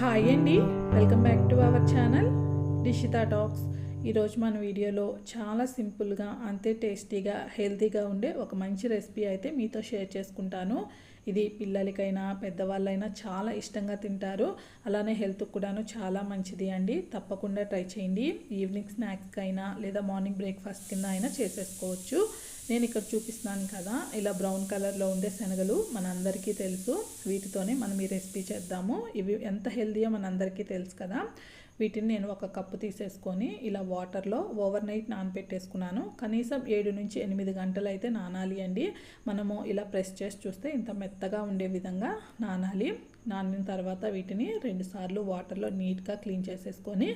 Hi అండి welcome back to our channel Dishita talks ఈరోజు మన వీడియోలో చాలా సింపుల్గా అంతే టేస్టీగా హెల్తీగా ఉండే ఒక మంచి రెసిపీ అయితే మీతో షేర్ చేసుకుంటాను. ఇది పిల్లలకైనా పెద్దవాళ్ళైనా చాలా ఇష్టంగా తింటారు. అలానే హెల్త్కి కూడాను చాలా మంచిది అండి. తప్పకుండా ట్రై చేయండి. ఈవినింగ్ స్నాక్స్కి అయినా లేదా మార్నింగ్ బ్రేక్ఫాస్ట్ కింద అయినా చేసేసుకోవచ్చు. నేను ఇక్కడ చూపిస్తున్నాను కదా ఇలా బ్రౌన్ కలర్లో ఉండే శనగలు మనందరికీ తెలుసు. వీటితోనే మనం ఈ రెసిపీ చేద్దాము. ఇవి ఎంత హెల్తీయో మనందరికీ తెలుసు కదా. వీటిని నేను ఒక కప్పు తీసేసుకొని ఇలా వాటర్లో ఓవర్ నైట్ నానపెట్టేసుకున్నాను. కనీసం ఏడు నుంచి ఎనిమిది గంటలు అయితే నానాలి అండి. మనము ఇలా ప్రెస్ చేసి చూస్తే ఇంత మెత్తగా ఉండే విధంగా నానాలి. నానిన తర్వాత వీటిని రెండుసార్లు వాటర్లో నీట్గా క్లీన్ చేసేసుకొని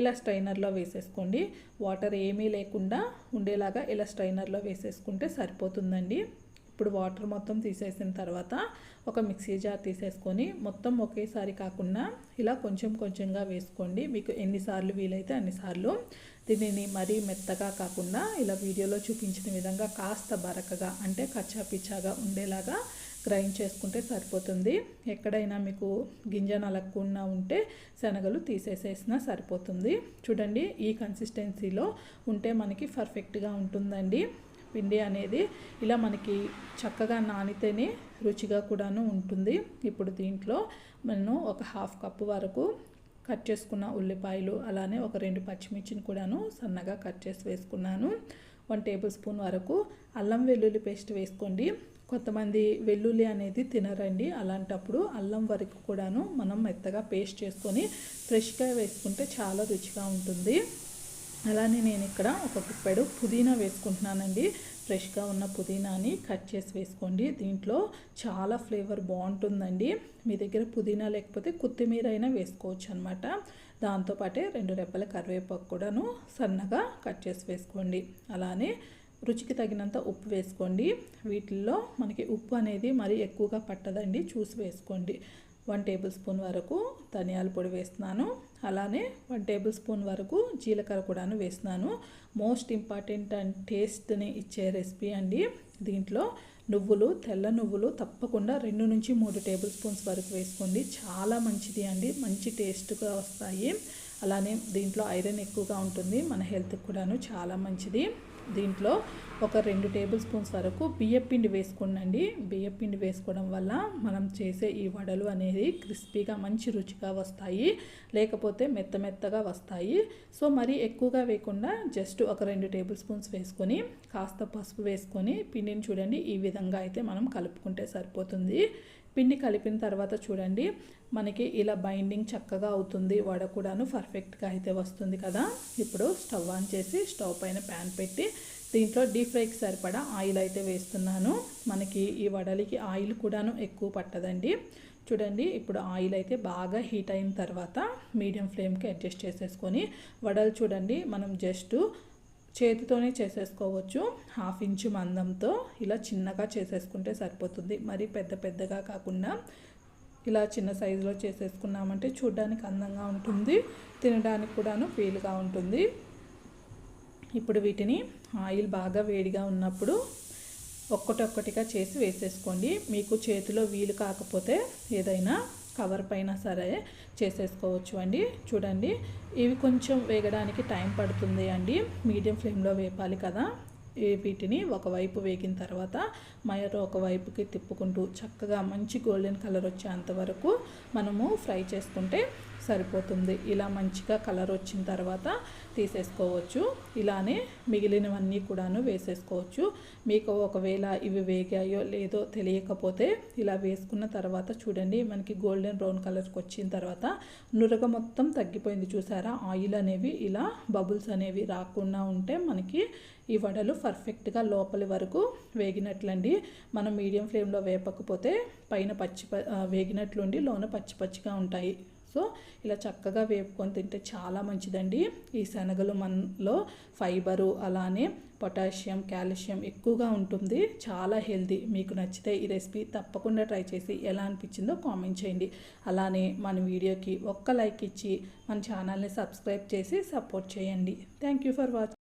ఇలా స్ట్రైనర్లో వేసేసుకోండి. వాటర్ ఏమీ లేకుండా ఉండేలాగా ఇలా స్ట్రైనర్లో వేసేసుకుంటే సరిపోతుందండి. ఇప్పుడు వాటర్ మొత్తం తీసేసిన తర్వాత ఒక మిక్సీ జార్ తీసేసుకొని మొత్తం ఒకేసారి కాకుండా ఇలా కొంచెం కొంచెంగా వేసుకోండి. మీకు ఎన్నిసార్లు వీలైతే అన్నిసార్లు దీనిని మరీ మెత్తగా కాకుండా ఇలా వీడియోలో చూపించిన విధంగా కాస్త బరకగా అంటే కచ్చా పిచ్చాగా ఉండేలాగా గ్రైండ్ చేసుకుంటే సరిపోతుంది. ఎక్కడైనా మీకు గింజ నలగకుండా ఉంటే శనగలు తీసేసేసినా సరిపోతుంది. చూడండి ఈ కన్సిస్టెన్సీలో ఉంటే మనకి పర్ఫెక్ట్గా ఉంటుందండి. పిండి అనేది ఇలా మనకి చక్కగా నానితేనే రుచిగా కూడాను ఉంటుంది. ఇప్పుడు దీంట్లో నేను ఒక హాఫ్ కప్పు వరకు కట్ చేసుకున్న ఉల్లిపాయలు అలానే ఒక రెండు పచ్చిమిర్చిని కూడాను సన్నగా కట్ చేసి వేసుకున్నాను. వన్ టేబుల్ స్పూన్ వరకు అల్లం వెల్లుల్లి పేస్ట్ వేసుకోండి. కొంతమంది వెల్లుల్లి అనేది తినరండి. అలాంటప్పుడు అల్లం వరకు కూడాను మనం మెత్తగా పేస్ట్ చేసుకొని ఫ్రెష్గా వేసుకుంటే చాలా రుచిగా ఉంటుంది. అలానే నేను ఇక్కడ ఒక కుప్పెడు పుదీనా వేసుకుంటున్నానండి. ఫ్రెష్గా ఉన్న పుదీనాని కట్ చేసి వేసుకోండి. దీంట్లో చాలా ఫ్లేవర్ బాగుంటుందండి. మీ దగ్గర పుదీనా లేకపోతే కొత్తిమీర అయినా వేసుకోవచ్చు అనమాట దాంతోపాటే రెండు రెప్పల కరివేపాకు కూడాను సన్నగా కట్ చేసి వేసుకోండి. అలానే రుచికి తగినంత ఉప్పు వేసుకోండి. వీటిల్లో మనకి ఉప్పు అనేది మరీ ఎక్కువగా పట్టదండి. చూసి వేసుకోండి. వన్ టేబుల్ స్పూన్ వరకు ధనియాల పొడి వేస్తున్నాను. అలానే వన్ టేబుల్ స్పూన్ వరకు జీలకర్ర కూడాను వేస్తున్నాను. మోస్ట్ ఇంపార్టెంట్ అండ్ టేస్ట్ని ఇచ్చే రెసిపీ అండి దీంట్లో నువ్వులు తెల్ల నువ్వులు తప్పకుండా రెండు నుంచి మూడు టేబుల్ స్పూన్స్ వరకు వేసుకోండి. చాలా మంచిది అండి. మంచి టేస్ట్గా వస్తాయి. అలానే దీంట్లో ఐరన్ ఎక్కువగా ఉంటుంది. మన హెల్త్కి కూడాను చాలా మంచిది. దీంట్లో ఒక రెండు టేబుల్ స్పూన్స్ వరకు బియ్యపిండి వేసుకోండి బియ్యపిండి వేసుకోవడం వల్ల మనం చేసే ఈ వడలు అనేది క్రిస్పీగా మంచి రుచిగా వస్తాయి. లేకపోతే మెత్త మెత్తగా వస్తాయి. సో మరి ఎక్కువగా వేయకుండా జస్ట్ ఒక రెండు టేబుల్ స్పూన్స్ వేసుకొని కాస్త పసుపు వేసుకొని పిండిని చూడండి. ఈ విధంగా అయితే మనం కలుపుకుంటే సరిపోతుంది. పిండి కలిపిన తర్వాత చూడండి మనకి ఇలా బైండింగ్ చక్కగా అవుతుంది. వడ కూడాను పర్ఫెక్ట్గా అయితే వస్తుంది కదా. ఇప్పుడు స్టవ్ ఆన్ చేసి స్టవ్ పైన ప్యాన్ పెట్టి దీంట్లో డీప్ ఫ్రైకి సరిపడా ఆయిల్ అయితే వేస్తున్నాను. మనకి ఈ వడలికి ఆయిల్ కూడాను ఎక్కువ పట్టదండి. చూడండి ఇప్పుడు ఆయిల్ అయితే బాగా హీట్ అయిన తర్వాత మీడియం ఫ్లేమ్కి అడ్జస్ట్ చేసేసుకొని వడలు చూడండి మనం జస్ట్ చేతితోనే చేసేసుకోవచ్చు. హాఫ్ ఇంచు మందంతో ఇలా చిన్నగా చేసేసుకుంటే సరిపోతుంది. మరి పెద్ద పెద్దగా కాకుండా ఇలా చిన్న సైజులో చేసేసుకున్నామంటే చూడడానికి అందంగా ఉంటుంది. తినడానికి కూడాను ఫీల్గా ఉంటుంది. ఇప్పుడు వీటిని ఆయిల్ బాగా వేడిగా ఉన్నప్పుడు ఒక్కటొక్కటిగా చేసి వేసేసుకోండి. మీకు చేతిలో వీలు కాకపోతే ఏదైనా కవర్ పైన సరే చేసేసుకోవచ్చు అండి. చూడండి. ఇవి కొంచెం వేగడానికి టైం పడుతుంది అండి. మీడియం ఫ్లేమ్లో వేపాలి కదా. వీటిని ఒకవైపు వేగిన తర్వాత మరో ఒకవైపుకి తిప్పుకుంటూ చక్కగా మంచి గోల్డెన్ కలర్ వచ్చేంత వరకు మనము ఫ్రై చేసుకుంటే సరిపోతుంది. ఇలా మంచిగా కలర్ వచ్చిన తర్వాత తీసేసుకోవచ్చు. ఇలానే మిగిలినవన్నీ కూడాను వేసేసుకోవచ్చు. మీకు ఒకవేళ ఇవి వేగాయో లేదో తెలియకపోతే ఇలా వేసుకున్న తర్వాత చూడండి మనకి గోల్డెన్ బ్రౌన్ కలర్కి వచ్చిన తర్వాత నురగ మొత్తం తగ్గిపోయింది చూసారా? ఆయిల్ అనేవి ఇలా బబుల్స్ అనేవి రాకుండా ఉంటే మనకి ఈ వడలు పర్ఫెక్ట్గా లోపలి వరకు వేగినట్లండి. మనం మీడియం ఫ్లేమ్లో వేపకపోతే పైన పచ్చి వేగినట్లుండి లోన పచ్చి పచ్చిగా ఉంటాయి. సో ఇలా చక్కగా వేపుకొని తింటే చాలా మంచిదండి. ఈ శనగలు మనలో ఫైబరు అలానే పొటాషియం కాల్షియం ఎక్కువగా ఉంటుంది. చాలా హెల్దీ మీకు నచ్చితే ఈ రెసిపీ తప్పకుండా ట్రై చేసి ఎలా అనిపించిందో కామెంట్ చేయండి. అలానే మన వీడియోకి ఒక్క లైక్ ఇచ్చి మన ఛానల్ని సబ్స్క్రైబ్ చేసి సపోర్ట్ చేయండి. Thank you for watching